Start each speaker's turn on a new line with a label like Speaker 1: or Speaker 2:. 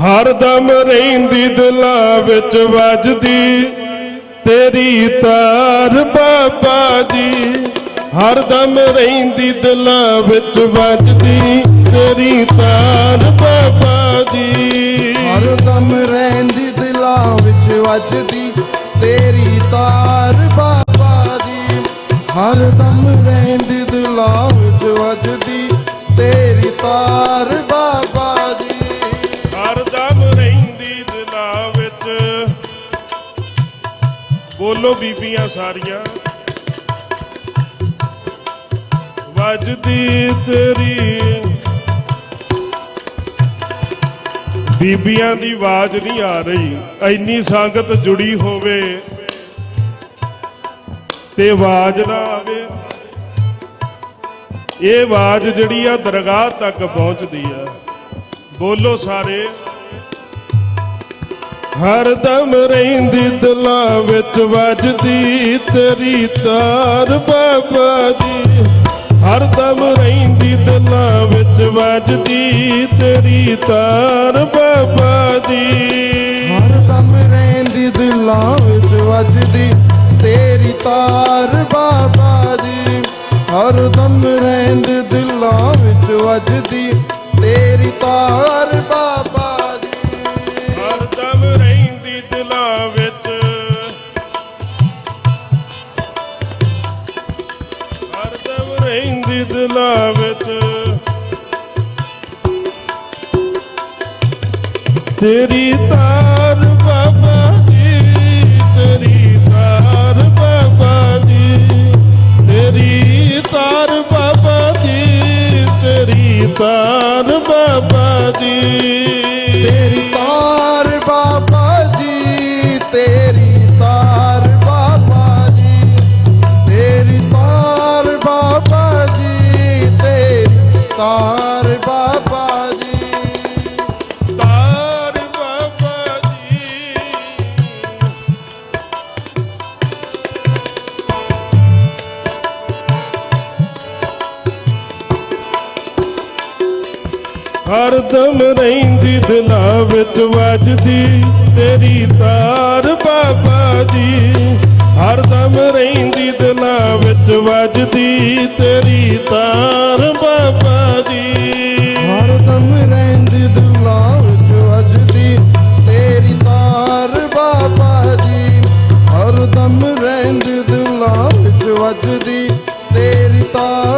Speaker 1: ਹਰ ਦਮ ਰਹਿੰਦੀ ਦਿਲਾਂ ਵਿੱਚ ਵੱਜਦੀ, ਤੇਰੀ ਤਾਰ ਬਾਬਾ ਜੀ।
Speaker 2: ਹਰ ਦਮ ਰਹਿੰਦੀ ਦਿਲਾਂ ਵਿੱਚ ਵੱਜਦੀ, ਤੇਰੀ ਤਾਰ ਬਾਬਾ ਜੀ। ਹਰ ਦਮ ਰਹਿੰਦੀ ਦਿਲਾਂ ਵਿੱਚ ਵੱਜਦੀ, ਤੇਰੀ ਤਾਰ ਬਾਬਾ ਜੀ।
Speaker 1: ਹਰ ਵਿੱਚ। ਬੋਲੋ ਬੀਬੀਆਂ ਸਾਰੀਆਂ। ਵੱਜਦੀ ਤੇਰੀ ਬੀਬੀਆਂ ਦੀ ਆਵਾਜ਼ ਨਹੀਂ ਆ ਰਹੀ। ਐਨੀ ਸੰਗਤ ਜੁੜੀ ਹੋਵੇ ਤੇ ਆਵਾਜ਼ ਨਾ ਆਵੇ। ਇਹ ਆਵਾਜ਼ ਜਿਹੜੀ ਆ ਦਰਗਾਹ ਤੱਕ ਪਹੁੰਚਦੀ ਆ। ਬੋਲੋ ਸਾਰੇ। ਹਰਦਮ ਰਹਿੰਦੀ ਦਿਲਾਂ ਵਿੱਚ ਵੱਜਦੀ ਤੇਰੀ ਤਾਰ ਬਾਬਾ ਜੀ। ਹਰ ਦਮ ਰਹਿੰਦੀ ਦਿਲਾਂ ਵਿੱਚ ਵੱਜਦੀ ਤੇਰੀ ਤਾਰ ਬਾਬਾ ਜੀ।
Speaker 2: ਹਰਦਮ ਰਹਿੰਦੀ ਦਿਲਾਂ ਵਿੱਚ ਵੱਜਦੀ ਤੇਰੀ ਤਾਰ ਬਾਬਾ ਜੀ। ਹਰ ਦਮ ਰਹਿੰਦੀ ਦਿਲਾਂ ਵਿੱਚ ਵੱਜਦੀ ਤੇਰੀ ਤਾਰ ਬਾਬਾ
Speaker 1: ਦਿਲਾਂ ਵਿੱਚ। ਤੇਰੀ ਤਾਰ ਬਾਬਾ ਜੀ, ਤੇਰੀ ਤਾਰ ਬਾਬਾ ਜੀ, ਤੇਰੀ ਤਾਰ ਬਾਬਾ ਜੀ, ਤੇਰੀ ਤਾਰ ਬਾਬਾ ਜੀ।
Speaker 2: ਤੇਰੀ ਤਾਰ ਬਾਬਾ ਜੀ। ਤਾਰ ਬਾਬਾ ਜੀ।
Speaker 1: ਹਰਦਮ ਰਹਿੰਦੀ ਦਿਲਾਂ ਵਿੱਚ ਵੱਜਦੀ, ਤੇਰੀ ਤਾਰ ਬਾਬਾ ਜੀ। ਹਰਦਮ ਰਹਿੰਦੀ ਦਿਲਾਂ ਵਿੱਚ ਵੱਜਦੀ, ਤੇਰੀ ਤਾਰ Oh.